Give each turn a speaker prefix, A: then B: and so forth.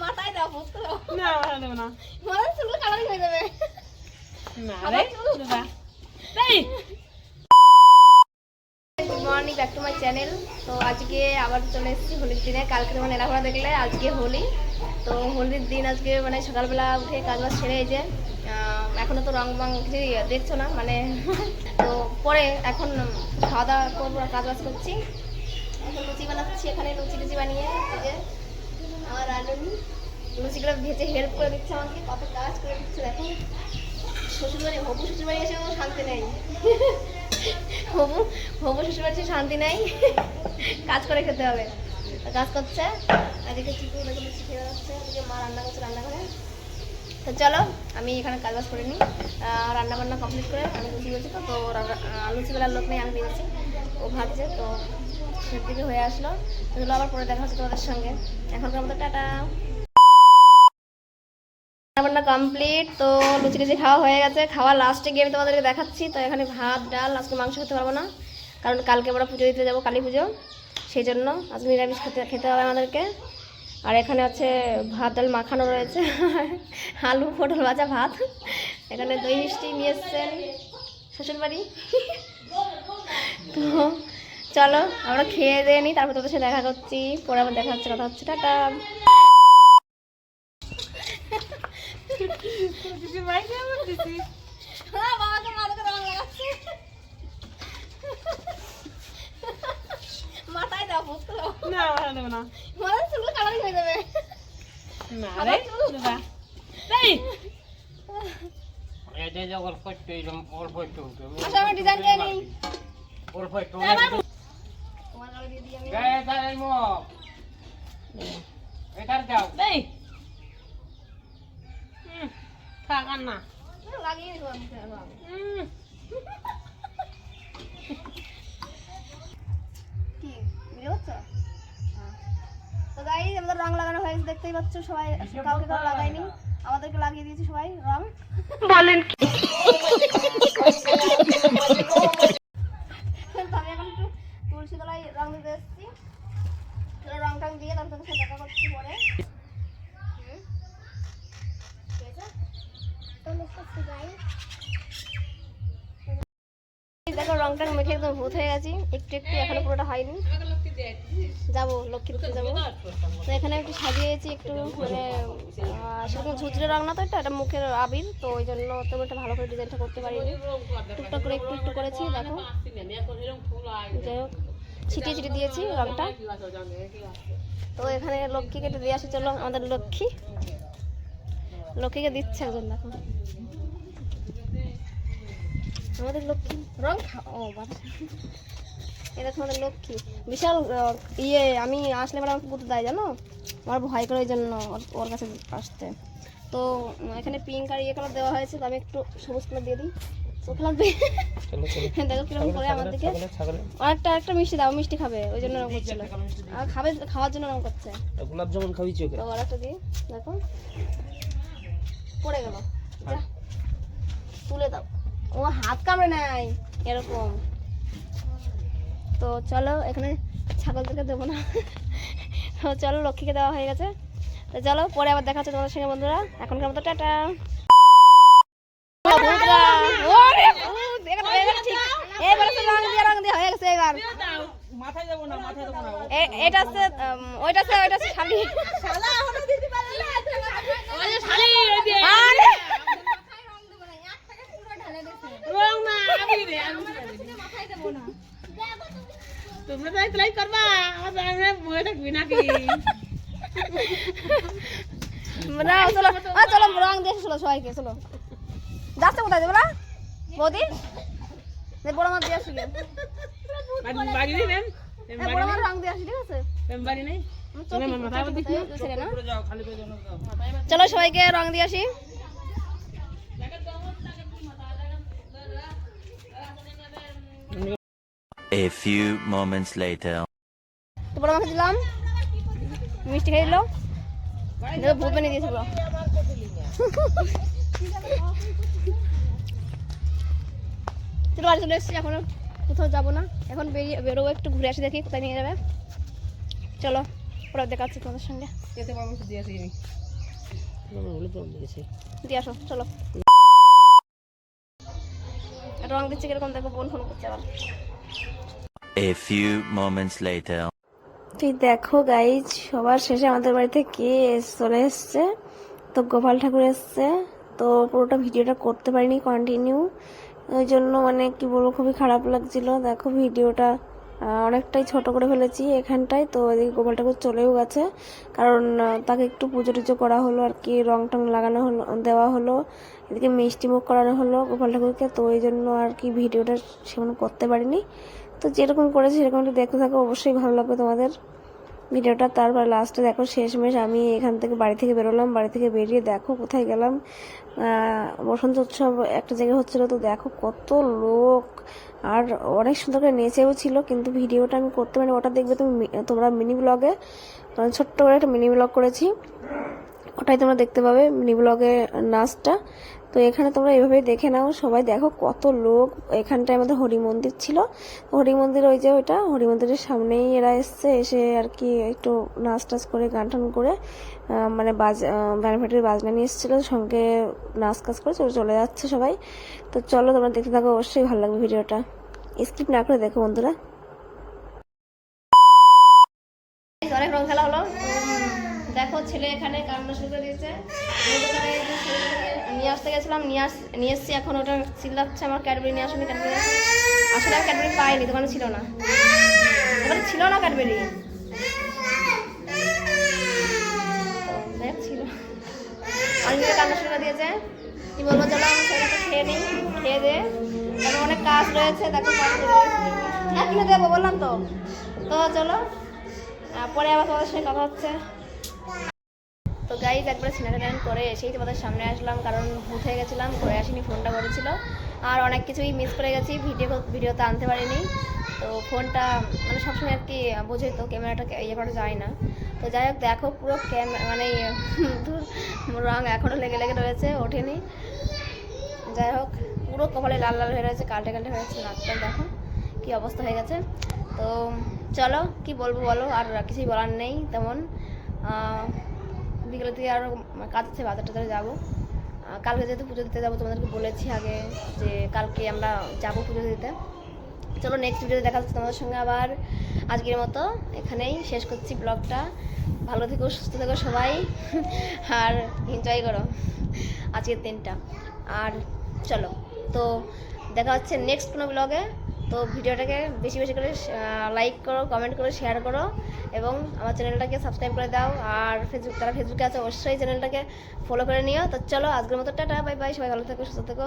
A: মাথায় হয়ে morning back to channel তো আজকে আবার চলে এসেছি হোলির দিনে কালকে যেমন এলাকা দেখলে আজকে হোলি তো হোলির দিন আজকে মানে সকালবেলা উঠে কাজ বাজ ছেড়ে এই আহ, এখনও তো রং বং দেখছ না মানে তো পরে এখন খাওয়া দাওয়া করব কাজ বাজ করছি। এখন লুচি বানাচ্ছি এখানে লুচি টুচি বানিয়ে যে আমার রানুনি লুচিগুলো ভেজে হেল্প করে দিচ্ছে আমাকে কত কাজ করে দিচ্ছে দেখো। শ্বশুরবাড়ি হবু শ্বশুরবাড়ি এসে কোনো শান্তি নেই। হবু হবু শ্বশুরবাড়ি শান্তি নেই। কাজ করে খেতে হবে। কাজ করছে এদিকে চিকু দেখে লুচি খেয়ে যাচ্ছে এদিকে মা রান্না করছে রান্না করে তো চলো আমি এখানে কাজ বাজ করে নিই। আহ, রান্না বান্না কমপ্লিট করে আমি লুচি বলছি তো তো রান্না- আহ, লুচি বেলার লোক নেই আমি বেরোচ্ছি। ও ভাবছে তো সেদিকে হয়ে আসলো। সেগুলো আবার পরে দেখা হচ্ছে তোমাদের সঙ্গে। এখনকার মতো টাটা। রান্না কমপ্লিট তো লুচি টুচি খাওয়া হয়ে গেছে। খাওয়া লাস্টে গিয়ে আমি তোমাদেরকে দেখাচ্ছি। তো এখানে ভাত ডাল আজকে মাংস খেতে পারব না। কারণ কালকে আমরা পুজো দিতে যাব কালী পুজো। সেই জন্য আজকে নিরামিষ খেতে খেতে হবে আমাদেরকে। আর এখানে আছে ভাত ডাল মাখানো রয়েছে আলু পটল ভাজা ভাত এখানে দই মিষ্টি নিয়ে এসছেন শ্বশুরবাড়ি তো চলো আমরা খেয়ে দিয়ে নিই তারপর তোদের সাথে দেখা করছি পরে আবার দেখা হচ্ছে কথা হচ্ছে টাটা
B: মাই কেমন দিদি
A: হ্যাঁ বাবাকে মাথাকে রং লাগাচ্ছে মাথায় দাও বুঝতে দাও
B: না ভালো দেবো না।
A: মাথায় চুল কালারিং হয়ে যাবে।
B: না রে দাদা এই!
C: এটা যে অল্প একটু এরকম অল্প একটু
A: আচ্ছা আমি ডিজাইন দিয়ে নিই
C: অল্প একটু
A: তোমার গালে দিয়ে দিই আমি।
C: গায়ে গায়ে মুখ। এটার দাও।
B: এই! হুম, থাক আর না।
A: লাগিয়ে দিবো আমি
B: হুম,
A: দেখতেই পাচ্ছ সবাই কাউকে কাউ লাগাইনি আমাদেরকে লাগিয়ে দিয়েছে সবাই। রং?
B: বলেন কি?
A: আমি এখন একটু তুলসী তলায় রং দিতে এসেছি। রং টং দিয়ে তারপর সাথে দেখা করছি পরে হুম। ঠিক আছে? এই দেখো রং টং মেখে একদম ভূত হয়ে গেছি। একটু একটু এখনও পুরোটা হয়নি। যাব, লক্ষ্মীপুর যাব। তো এখানে একটু সাজিয়েছি একটু মানে সেরকম ঝুঁচড়ে রং না তো এটা এটা মুখের আবির। তো ওই জন্য তেমন একটা ভালো করে ডিজাইনটা করতে পারিনি। টুকটাক করে একটু একটু করেছি, দেখো। যাই হোক, ছিটিয়ে ছিটিয়ে দিয়েছি রংটা। তো এখানে লক্ষ্মীকে একটু দিয়ে আসি চলো আমাদের লক্ষ্মী। লক্ষ্মীকে দিচ্ছে একজন, দেখো। আমাদের লক্ষ্মী রং ও বাচ্চা এটা তোমাদের লক্ষ্মী। বিশাল ইয়ে আমি আসলে এবার আমাকে দেয় জানো? আমার ভয় করে ওই জন্য ওর- কাছে আসতে। তো এখানে পিঙ্ক আর ইয়ে কালার দেওয়া হয়েছে তো আমি একটু সবুজ কালার দিয়ে দিই। চোখ লাগবে দেখো কীরকম করে আমার দিকে আরেকটা মিষ্টি দাও মিষ্টি খাবে ওই জন্য রকম করছিল। আর খাবে খাওয়ার জন্য করছে।
C: গোলাপ জামুন খাবি চোখে।
A: তো আরেকটা দিই দেখো। পড়ে গেল। তুলে দাও। ও হাত কামড়ে নাই এরকম। তো চলো এখানে ছাগলদেরকে দেবো না। তো চলো লক্ষ্মীকে দেওয়া হয়ে গেছে। তো চলো পরে আবার দেখা হচ্ছে তোমাদের সঙ্গে বন্ধুরা। এখনকার মতো টাটা। বন্ধুরা, ওরে ভূত, এবার- এবার ঠিক। এবারে তো রং দিয়ে হয়ে গেছে এবার।
B: মাথায় যাব না মাথায় দেবো না।
A: এ- এটা হচ্ছে ওইটা হচ্ছে ওইটা হচ্ছে শালি আরে!
B: রং না আমি রে আমি তোমরা তাই তাই করবা আমার বয়ে থাকবি নাকি
A: না চলো আ, চলো রং দিয়ে চলো সবাইকে চলো যাচ্ছে কোথায় দেবো না বৌদি বড় মাছ দিয়ে আসি গে।
B: বাড়ি- বাড়ি নেই ম্যাম
A: বড় মাছ রং দিয়ে আসি ঠিক আছে
B: ম্যাম বাড়ি নেই
A: চলো সবাইকে রং দিয়ে আসি
D: A few moments later.
A: তো বড় মাকে দিলাম। মিষ্টি খেয়ে দিল দেখো ভূত বানিয়ে দিয়েছে পুরো। চলো বাড়ি চলে এসেছি এখন কোথাও যাব না। এখন বেরিয়ে বেরোবো একটু ঘুরে আসি দেখি কোথায় নিয়ে যাবে। চলো পরে দেখাচ্ছি তোমাদের সঙ্গে।
B: যেতে পরামর্শ দিয়ে আসি
A: দিয়ে আসো চলো। রং দিচ্ছে কীরকম দেখো বোন ফোন করছে আবার।
D: A few moments later.
A: তুই দেখো গাইজ সবার শেষে আমাদের বাড়িতে কে চলে এসছে? তো গোপাল ঠাকুর এসছে। তো পুরোটা ভিডিওটা করতে পারিনি কন্টিনিউ ওই জন্য মানে কি বলব, খুবই খারাপ লাগছিল। দেখো, ভিডিওটা অনেকটাই ছোট করে ফেলেছি এখানটায়। তো এদিকে গোপাল ঠাকুর চলেও গেছে। কারণ তাকে একটু পুজো টুজো করা হলো আর কি, রং টং লাগানো হলো, দেওয়া হলো। এদিকে মিষ্টি মুখ করানো হলো গোপাল ঠাকুরকে। তো ওই জন্য আর কি ভিডিওটা সেমন করতে পারিনি। তো যেরকম করেছি সেরকম একটু দেখতে থাকো, অবশ্যই ভালো লাগবে তোমাদের। ভিডিওটা তারপর লাস্টে দেখো শেষমেশ আমি এখান থেকে বাড়ি থেকে বেরোলাম, বাড়ি থেকে বেরিয়ে দেখো কোথায় গেলাম। বসন্ত উৎসব একটা জায়গায় হচ্ছিল তো দেখো কত লোক, আর অনেক সুন্দর করে নেচেও ছিল, কিন্তু ভিডিওটা আমি করতে পারিনি। ওটা দেখবে তুমি তোমরা মিনি ব্লগে ছোট্ট করে একটা মিনি ব্লগ করেছি। ওটাই তোমরা দেখতে পাবে মিনি ব্লগে নাচটা। তো এখানে তোমরা এভাবেই দেখে নাও, সবাই দেখো কত লোক। এখানটায় আমাদের হরি মন্দির ছিল। হরি মন্দির ওই যে ওইটা হরি মন্দিরের সামনেই এরা এসছে, এসে আর কি একটু নাচ টাচ করে গান টান করে মানে বাজ ব্যানফেটের বাজনা নিয়ে এসেছিল, সঙ্গে নাচ কাজ করে চলে চলে যাচ্ছে সবাই। তো চলো তোমরা দেখতে থাকো, অবশ্যই ভালো লাগবে ভিডিওটা। স্কিপ না করে দেখো বন্ধুরা অনেক রং খেলা হলো দেখো ছেলে এখানে কান্না শুরু করে দিয়েছে আমি দোকানে এই যে ছেলেটাকে নিয়ে আসতে গেছিলাম, নিয়ে আস, নিয়ে এসছি এখন, ওটা চিল্লাচ্ছে আমার ক্যাডবেরি, নিয়ে আসুন ক্যাডবেরি। আসলে আমি ক্যাডবেরি পাইনি, দোকানে ছিল না। দোকানে ছিল না ক্যাডবেরি। ছিল। অনেক কান্না শুরু দিয়েছে, কি বলব চলো আমি ছেলেটাকে খেয়ে নিই, খেয়ে দে তারপর অনেক কাজ রয়েছে কাজ হ্যাঁ কিনে দেবো, বললাম তো। তো চলো পরে আবার তোমাদের সঙ্গে কথা হচ্ছে। তো গাইজ একবার টাইম করে এসেই তোমাদের সামনে আসলাম কারণ ভূত হয়ে গেছিলাম করে আসিনি ফোনটা করেছিল। আর অনেক কিছুই মিস করে গেছি ভিডিও ভিডিওতে আনতে পারিনি। তো ফোনটা মানে সবসময় আর কি বোঝে তো ক্যামেরাটা ইয়ে করা যায় না। তো যাই হোক দেখো পুরো ক্যামেরা মানে ধুর, রং এখনও লেগে লেগে রয়েছে ওঠেনি। যাই হোক পুরো কপালে লাল লাল হয়ে রয়েছে কালটে কালটে হয়ে যাচ্ছে নাকটা দেখো কী অবস্থা হয়ে গেছে। তো চলো কি বলব বলো আর কিছুই বলার নেই তেমন। বিকেলের দিকে আরও কাজ আছে বাজার যাব। কালকে যেহেতু পুজো দিতে যাব, তোমাদেরকে বলেছি আগে যে কালকে আমরা যাব পুজো দিতে। চলো নেক্সট ভিডিওতে দেখা যাচ্ছে তোমাদের সঙ্গে আবার আজকের মতো। এখানেই শেষ করছি ব্লগটা ভালো থেকো, সুস্থ থেকো সবাই। আর এনজয় করো আজকের দিনটা। আর চলো, তো দেখা হচ্ছে নেক্সট কোনো ব্লগে তো ভিডিওটাকে বেশি বেশি করে লাইক করো কমেন্ট করো শেয়ার করো এবং আমার চ্যানেলটাকে সাবস্ক্রাইব করে দাও। আর ফেসবুক তারা ফেসবুকে আছে, অবশ্যই চ্যানেলটাকে ফলো করে নিও। তো চলো, আজকের মতো টাটা বাই বাই সবাই ভালো থেকো, সুস্থ থেকো।